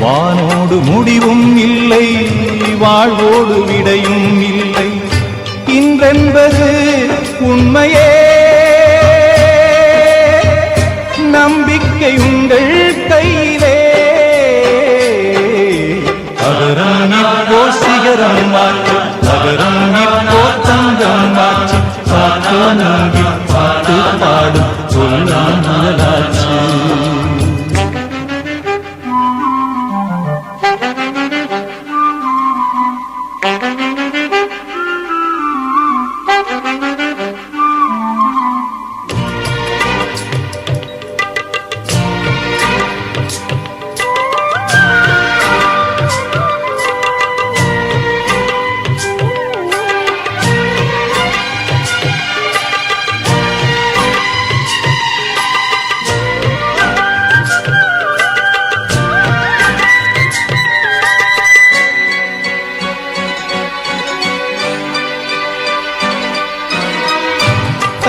வானோடு முடிவும் இல்லை வாழ்வோடு விடையும் இல்லை. இன்றென்பது உண்மையே. நம்பிக்கை உங்கள் கையிலே. அகரம் இப்போ சிகரம் மாற்று அகரம் இப்போ தங்கம் மாற்று பாட்டு நம்பி பாட்டு பாடும் சொல்லாம்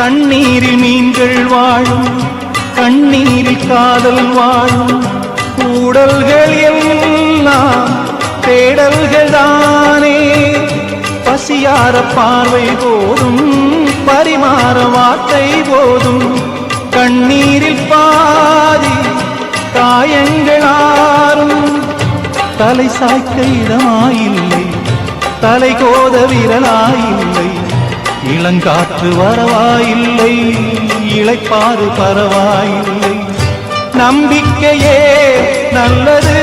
முதலாச்சு கண்ணீரில் மீன்கள் வாழும் கண்ணீரில் காதல் வாழும். கூடல்கள் எல்லாம் தேடல்கள் தானே பசியார பார்வை போதும் பரிமாற வார்த்தை போதும். கண்ணீரில் பாதி காயங்களாரும் தலை சாய்க்க இடமாயில்லை தலை கோத விரலாயில் இளங்காற்று வரவாயில்லை இளைப்பாறு பரவாயில்லை. நம்பிக்கையே நல்லது